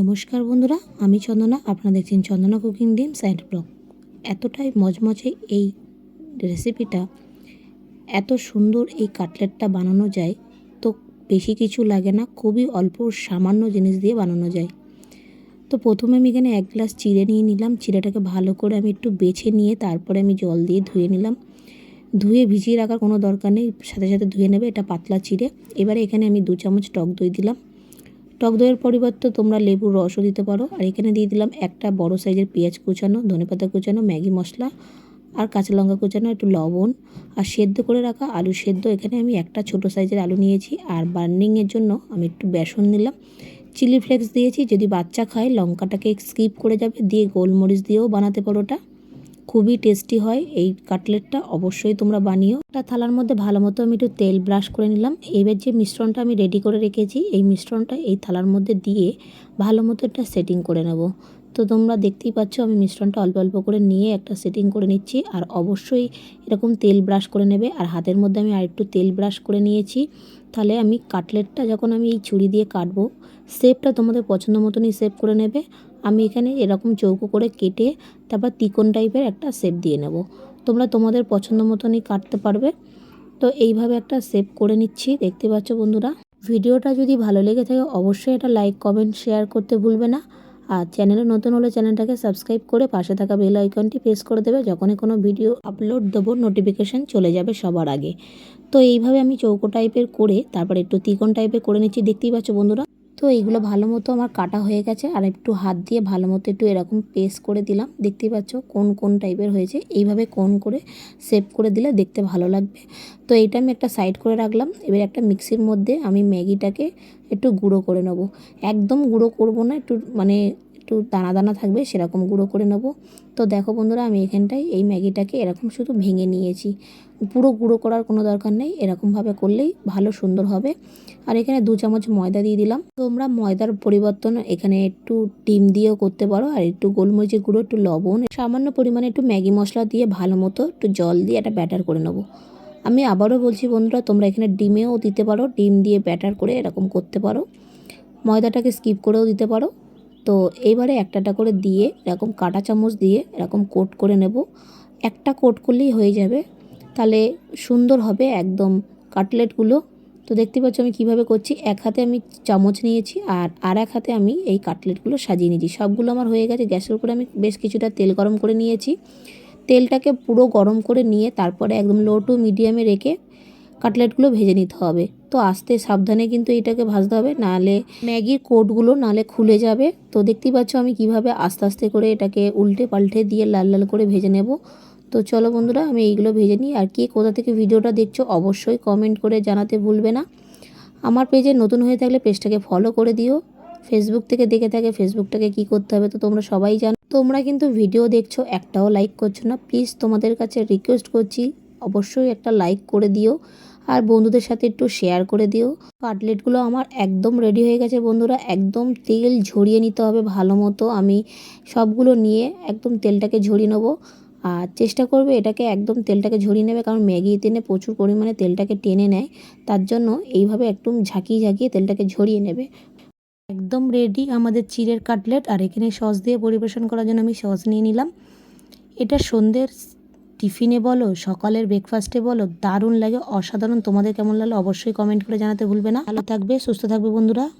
নমস্কার বন্ধুরা, আমি চন্দনা, আপনারা দেখছেন চন্দনা কুকিং ডিম সাইড ব্লগ। এতটাই মজমজে এই রেসিপিটা এত সুন্দর এই কাটলেটটা বানানো যায়, তো বেশি কিছু লাগে না, খুবই অল্প সামান্য জিনিস দিয়ে বানানো যায়। তো প্রথমে আমি এখানে এক গ্লাস চিড়ে নিয়ে নিলাম, চিড়েটাকে ভালো করে আমি একটু বেছে নিয়ে তারপরে আমি জল দিয়ে ধুয়ে নিলাম। ধুয়ে ভিজিয়ে রাখার কোনো দরকার নেই, সাথে সাথে ধুয়ে নেবে এটা পাতলা চিড়ে। এবারে এখানে আমি দু চামচ টক দই দিলাম। টক দইয়ের পরিবর্তে তোমরা লেবুর রসও দিতে পারো। আর এখানে দিয়ে দিলাম একটা বড় সাইজের পেঁয়াজ কুচানো ধনেপাতা কুচানো, ম্যাগি মশলা আর কাঁচা লঙ্কা কুচানো, একটু লবণ আর সেদ্ধ করে রাখা আলু সেদ্ধ। এখানে আমি একটা ছোট সাইজের আলু নিয়েছি আর বার্নিংয়ের জন্য আমি একটু বেসন দিলাম চিলি ফ্লেক্স দিয়েছি, যদি বাচ্চা খায় লঙ্কাটাকে স্কিপ করে যাবে, দিয়ে গোলমরিচ দিয়েও বানাতে পারো ওটা। খুবই টেস্টি হয়। এই কাটলেটটা অবশ্যই তোমরা বানিও। একটা থালার মধ্যে ভালো মতো আমি একটু তেল ব্রাশ করে নিলাম। এবার যে মিশ্রণটা আমি রেডি করে রেখেছি, এই মিশ্রণটা এই থালার মধ্যে দিয়ে ভালো মতো একটা সেটিং করে নেব। তো তোমরা দেখতেই পাচ্ছ, আমি মিশ্রণটা অল্প অল্প করে নিয়ে একটা সেটিং করে নিচ্ছি। আর অবশ্যই এরকম তেল ব্রাশ করে নেবে। আর হাতের মধ্যে আমি আরেকটু তেল ব্রাশ করে নিয়েছি। তাহলে আমি কাটলেটটা যখন আমি এই ছুরি দিয়ে কাটবো শেপটা তোমাদের পছন্দ মতনই শেপ করে নেবে। আমি এখানে এরকম চৌকো করে কেটে তারপর তিকোন টাইপের একটা শেপ দিয়ে নেব। তোমরা তোমাদের পছন্দ মতনই কাটতে পারবে। তো এইভাবে একটা শেপ করে নিচ্ছি। দেখতে পাচ্ছ বন্ধুরা, ভিডিওটা যদি ভালো লেগে থাকে অবশ্যই এটা লাইক কমেন্ট শেয়ার করতে ভুলবে না। আর চ্যানেলে নতুন হলে চ্যানেলটাকে সাবস্ক্রাইব করে পাশে থাকা বেল আইকনটি প্রেস করে দেবে। যখনই কোনো ভিডিও আপলোড দেবো নোটিফিকেশান চলে যাবে সবার আগে। তো এইভাবে আমি চৌকো টাইপের করে তারপর একটু তিকোন টাইপের করে নিচ্ছি। দেখতেই পাচ্ছ বন্ধুরা তো এইগুলো ভালো মতো আমার কাটা হয়ে গেছে। আর একটু হাত দিয়ে ভালো মতো একটু এরকম পেস্ট করে দিলাম। দেখতেই পাচ্ছ কোন কোন টাইপের হয়েছে। এইভাবে কোন করে সেভ করে দিলে দেখতে ভালো লাগবে। তো এইটা আমি একটা সাইড করে রাখলাম। এবার একটা মিক্সির মধ্যে আমি ম্যাগিটাকে একটু গুঁড়ো করে নেব। একদম গুঁড়ো করব না, একটু মানে একটু দানা দানা থাকবে সেরকম গুঁড়ো করে নেব। তো দেখো বন্ধুরা, আমি এখানটায় এই ম্যাগিটাকে এরকম শুধু ভেঙে নিয়েছি। পুরো গুঁড়ো করার কোনো দরকার নেই, এরকমভাবে করলেই ভালো সুন্দর হবে। আর এখানে দু চামচ ময়দা দিয়ে দিলাম। তোমরা ময়দার পরিবর্তন এখানে একটু ডিম দিয়েও করতে পারো, আর একটু গোলমরিচের গুঁড়ো, একটু লবণ, সামান্য পরিমাণে একটু ম্যাগি মশলা দিয়ে ভালো মতো একটু জল দিয়ে একটা ব্যাটার করে নেব। আমি আবারও বলছি বন্ধুরা, তোমরা এখানে ডিমেও দিতে পারো, ডিম দিয়ে ব্যাটার করে এরকম করতে পারো। ময়দাটাকে স্কিপ করেও দিতে পারো। তো এইবারে একটাটা করে দিয়ে এরকম কাটা চামচ দিয়ে এরকম কোট করে নেব। একটা কোট করলেই হয়ে যাবে। তাহলে সুন্দর হবে একদম কাটলেটগুলো। তো দেখতে পাচ্ছ আমি কীভাবে করছি। এক হাতে আমি চামচ নিয়েছি আর আর এক হাতে আমি এই কাটলেটগুলো সাজিয়ে নিয়েছি। সবগুলো আমার হয়ে গেছে। গ্যাসের উপরে আমি বেশ কিছুটা তেল গরম করে নিয়েছি। তেলটাকে পুরো গরম করে নিয়ে তারপরে একদম লো টু মিডিয়ামে রেখে কাটলেটগুলো ভেজে নিতে হবে। তো আস্তে সাবধানে কিন্তু এটাকে ভাজতে হবে, নাহলে ম্যাগির কোটগুলো নাহলে খুলে যাবে। তো দেখতেই পাচ্ছ আমি কীভাবে আস্তে আস্তে করে এটাকে উল্টে পাল্টে দিয়ে লাল লাল করে ভেজে নেব। তো চলো বন্ধুরা, আমি এইগুলো ভেজে নিই। আর কে কোথা থেকে ভিডিওটা দেখছ অবশ্যই কমেন্ট করে জানাতে ভুলবে না। আমার পেজে নতুন হয়ে থাকলে পেজটাকে ফলো করে দিও। ফেসবুক থেকে দেখে থাকে ফেসবুকটাকে কি করতে হবে তো তোমরা সবাই জানো। তোমরা কিন্তু ভিডিও দেখছ, একটাও লাইক করছ না। প্লিজ তোমাদের কাছে রিকোয়েস্ট করছি, অবশ্যই একটা লাইক করে দিও। আর বন্ধুদের সাথে একটু শেয়ার করে দিও। কাটলেটগুলো আমার একদম রেডি হয়ে গেছে বন্ধুরা। একদম তেল ঝরিয়ে নিতে হবে ভালো মতো। আমি সবগুলো নিয়ে একদম তেলটাকে ঝরিয়ে নেব। আর চেষ্টা করবে এটাকে একদম তেলটাকে ঝরিয়ে নেবে, কারণ ম্যাগি তেনে প্রচুর পরিমাণে তেলটাকে টেনে নেয়। তার জন্য এইভাবে একদম ঝাঁকিয়ে ঝাঁকিয়ে তেলটাকে ঝরিয়ে নেবে। একদম রেডি আমাদের চিড়ের কাটলেট আর এখানে সস দিয়ে পরিবেশন করার জন্য আমি সস নিয়ে নিলাম। এটা সন্ধ্যের টিফিনে বলো, সকালের ব্রেকফাস্টে বলো, দারুণ লাগে, অসাধারণ। তোমাদের কেমন লাগল অবশ্যই কমেন্ট করে জানাতে ভুলবে না। ভালো থাকবে, সুস্থ থাকবে বন্ধুরা।